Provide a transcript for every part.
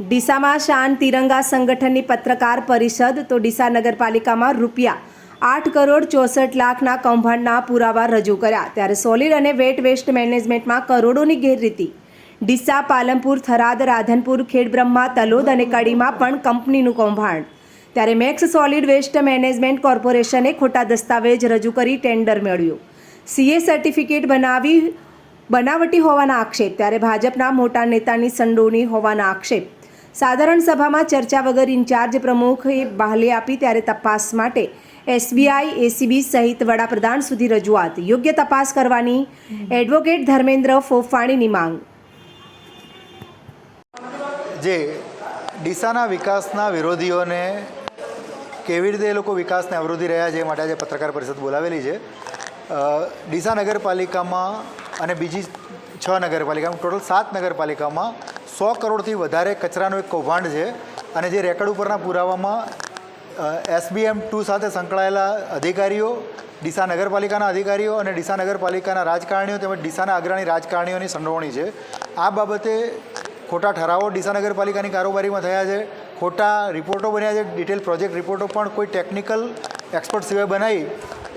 ડીસામાં શાન તિરંગા સંગઠનની પત્રકાર પરિષદ તો ડીસા નગરપાલિકામાં રૂપિયા આઠ કરોડ ચોસઠ લાખના કૌભાંડના પુરાવા રજૂ કર્યા. ત્યારે સોલિડ અને વેટ વેસ્ટ મેનેજમેન્ટમાં કરોડોની ગેરરીતિ. ડીસા, પાલનપુર, થરાદ, રાધનપુર, ખેડબ્રહ્મા, તલોદ અને કડીમાં પણ કંપનીનું કૌભાંડ. ત્યારે મેક્સ સોલિડ વેસ્ટ મેનેજમેન્ટ કોર્પોરેશને ખોટા દસ્તાવેજ રજૂ કરી ટેન્ડર મેળવ્યું. સીએ સર્ટિફિકેટ બનાવી, બનાવટી હોવાના આક્ષેપ. ત્યારે ભાજપના મોટા નેતાની સંડોવણી હોવાના આક્ષેપ. સાધારણ સભામાં ચર્ચા વગર ઇન્ચાર્જ પ્રમુખે બહાલી આપી ત્યારે તપાસ માટે એસબીઆઈ એસીબી સહિત વડાપ્રધાન સુધી રજૂઆત. યોગ્ય તપાસ કરવાની એડવોકેટ ધર્મેન્દ્ર ફોફાણીની માંગ. જે ડીસાના વિકાસના વિરોધીઓને કેવી રીતે એ લોકો વિકાસને અવરોધી રહ્યા છે એ માટે આજે પત્રકાર પરિષદ બોલાવેલી છે. ડીસા નગરપાલિકામાં અને બીજી છ નગરપાલિકામાં, ટોટલ સાત નગરપાલિકામાં સો કરોડથી વધારે કચરાનું એક કૌભાંડ છે અને જે રેકર્ડ ઉપરના પુરાવામાં એસબીએમ ટુ સાથે સંકળાયેલા અધિકારીઓ, ડીસા નગરપાલિકાના અધિકારીઓ અને ડીસા નગરપાલિકાના રાજકારણીઓ તેમજ ડીસાના અગ્રણી રાજકારણીઓની સંડોવણી છે. આ બાબતે ખોટા ઠરાવો ડીસા નગરપાલિકાની કારોબારીમાં થયા છે. ખોટા રિપોર્ટો બન્યા છે, ડિટેલ પ્રોજેક્ટ રિપોર્ટો પણ કોઈ ટેકનિકલ એક્સપર્ટ સિવાય બનાવી.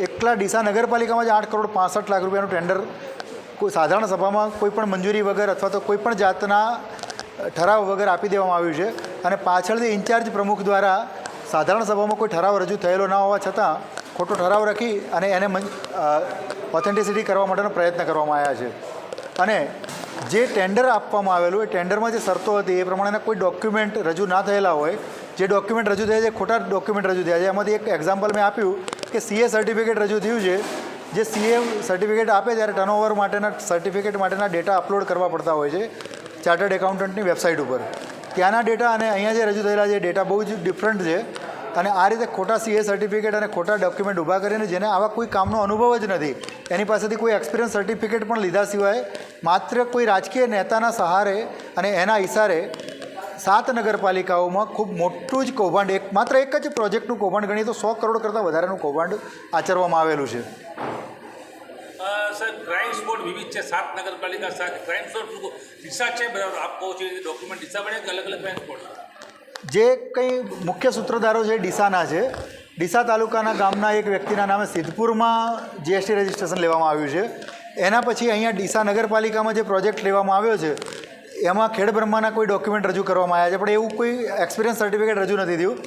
એકલા ડીસા નગરપાલિકામાં જ આઠ કરોડ પાસઠ લાખ રૂપિયાનું ટેન્ડર કોઈ સાધારણ સભામાં કોઈ પણ મંજૂરી વગર અથવા તો કોઈ પણ જાતના ઠરાવ વગર આપી દેવામાં આવ્યું છે. અને પાછળથી ઇન્ચાર્જ પ્રમુખ દ્વારા સાધારણ સભામાં કોઈ ઠરાવ રજૂ થયેલો ના હોવા છતાં ખોટો ઠરાવ રાખી અને એને ઓથેન્ટિસિટી કરવા માટેનો પ્રયત્ન કરવામાં આવ્યા છે. અને જે ટેન્ડર આપવામાં આવેલું એ ટેન્ડરમાં જે શરતો હતી, એ પ્રમાણેના કોઈ ડોક્યુમેન્ટ રજૂ ના થયેલા હોય, જે ડોક્યુમેન્ટ રજૂ થયા છે, ખોટા ડોક્યુમેન્ટ રજૂ થયા છે. એમાંથી એક એક્ઝામ્પલ મેં આપ્યું કે સીએ સર્ટિફિકેટ રજૂ થયું છે. જે સીએ સર્ટિફિકેટ આપે ત્યારે ટર્નઓવર માટેના સર્ટિફિકેટ માટેના ડેટા અપલોડ કરવા પડતા હોય છે. ચાર્ટર્ડ એકાઉન્ટન્ટની વેબસાઇટ ઉપર. ત્યાંના ડેટા અને અહીંયા જે રજૂ થયેલા છે ડેટા બહુ જ ડિફરન્ટ છે. અને આ રીતે ખોટા સીએ સર્ટિફિકેટ અને ખોટા ડોક્યુમેન્ટ ઊભા કરીને જેને આવા કોઈ કામનો અનુભવ જ નથી, એની પાસેથી કોઈ એક્સપિરિયન્સ સર્ટિફિકેટ પણ લીધા સિવાય માત્ર કોઈ રાજકીય નેતાના સહારે અને એના ઇશારે સાત નગરપાલિકાઓમાં ખૂબ મોટું જ કૌભાંડ, એક માત્ર એક જ પ્રોજેક્ટનું કૌભાંડ ગણીએ તો સો કરોડ કરતાં વધારેનું કૌભાંડ આચરવામાં આવેલું છે. ક્રાઇમ સ્પોટ વિવિધ છે, સાત નગરપાલિકા સાત ક્રાઇમ સ્પોટ દિશા છે બરાબર આપ કહો છો ડોક્યુમેન્ટ બને કે અલગ અલગ ક્રાઇમ સ્પોટ જે કંઈ મુખ્ય સૂત્રધારો છે ડીસાના છે. ડીસા તાલુકાના ગામના એક વ્યક્તિના નામે સિદ્ધપુરમાં જીએસટી રજિસ્ટ્રેશન લેવામાં આવ્યું છે. એના પછી અહીંયા ડીસા નગરપાલિકામાં જે પ્રોજેક્ટ લેવામાં આવ્યો છે, એમાં ખેડબ્રહ્માના કોઈ ડોક્યુમેન્ટ રજૂ કરવામાં આવ્યા છે, પણ એવું કોઈ એક્સપિરિયન્સ સર્ટિફિકેટ રજૂ નથી થયું.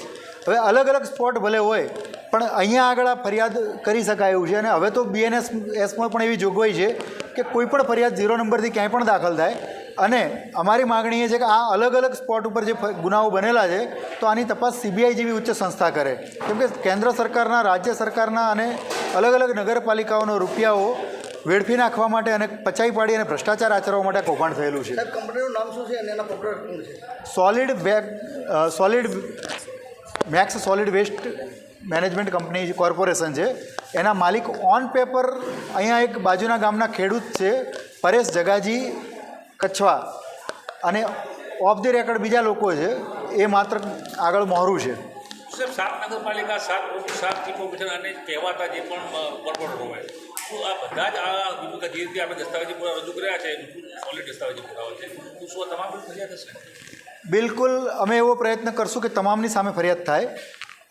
હવે અલગ અલગ સ્પોટ ભલે હોય પણ અહીંયા આગળ આ ફરિયાદ કરી શકાય એવું છે અને હવે તો બીએનએસ એસમાં પણ એવી જોગવાઈ છે કે કોઈ પણ ફરિયાદ ઝીરો નંબરથી ક્યાંય પણ દાખલ થાય. અને અમારી માગણી એ છે કે આ અલગ અલગ સ્પોટ ઉપર જે ગુનાઓ બનેલા છે તો આની તપાસ સીબીઆઈ જેવી ઉચ્ચ સંસ્થા કરે. કેમ કે કેન્દ્ર સરકારના રાજ્ય સરકારના અને અલગ અલગ નગરપાલિકાઓનો રૂપિયાઓ વેડફી નાખવા માટે અને પચાઈ પાડી અને ભ્રષ્ટાચાર આચરવા માટે કૌભાંડ થયેલું છે. કંપનીનું નામ શું છે અને એના પ્રોપર કોણ છે? Solid bag solid max solid waste management company corporation છે એના માલિક ઓન પેપર અહીંયા એક બાજુના ગામના ખેડૂત છે પરેશ જગાજી કચ્છવા. અને ઓફ ધી રેકર્ડ બીજા લોકો છે એ માત્ર આગળ મોહરું છે. સાહેબ સાત નગરપાલિકા સાત સાત ચીફ અને કહેવાતા જે પણ કોર્પોરેટર હોય શું આ બધા જ આ જે રીતે આપણે દસ્તાવેજી પુરાવા રજૂ કર્યા છે સોલિડ દસ્તાવેજી પુરાવા છે. તો શું તમામ ફરિયાદ હશે? બિલકુલ અમે એવો પ્રયત્ન કરશું કે તમામની સામે ફરિયાદ થાય.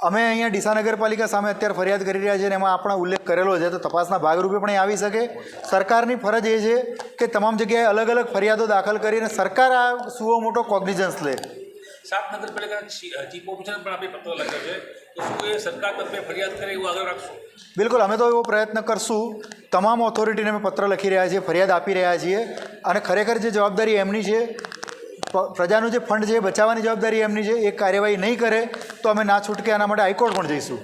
અમે અહીંયા ડીસા નગરપાલિકા સામે અત્યારે ફરિયાદ કરી રહ્યા છે અને એમાં આપણે ઉલ્લેખ કરેલો છે. તો તપાસના ભાગરૂપે પણ એ આવી શકે. સરકારની ફરજ એ છે કે તમામ જગ્યાએ અલગ અલગ ફરિયાદો દાખલ કરીને સરકાર આ સુઓ મોટો કોગ્નિઝન્સ લે. સાત નગરપાલિકાના ચીફ ઓફિસર પણ આપણે પત્ર લખ્યો છે. તો શું એ સરકાર તરફે ફરિયાદ કરે એવું આગળ રાખશું? બિલકુલ અમે તો એવો પ્રયત્ન કરશું. તમામ ઓથોરિટીને અમે પત્ર લખી રહ્યા છીએ ફરિયાદ આપી રહ્યા છીએ. અને ખરેખર જે જવાબદારી એમની છે પ્રજાનું જે ફંડ છે, એ બચાવવાની જવાબદારી એમની છે, એ કાર્યવાહી નહીં કરે, તો અમે ના છૂટકે આના માટે હાઈકોર્ટ પણ જઈશું.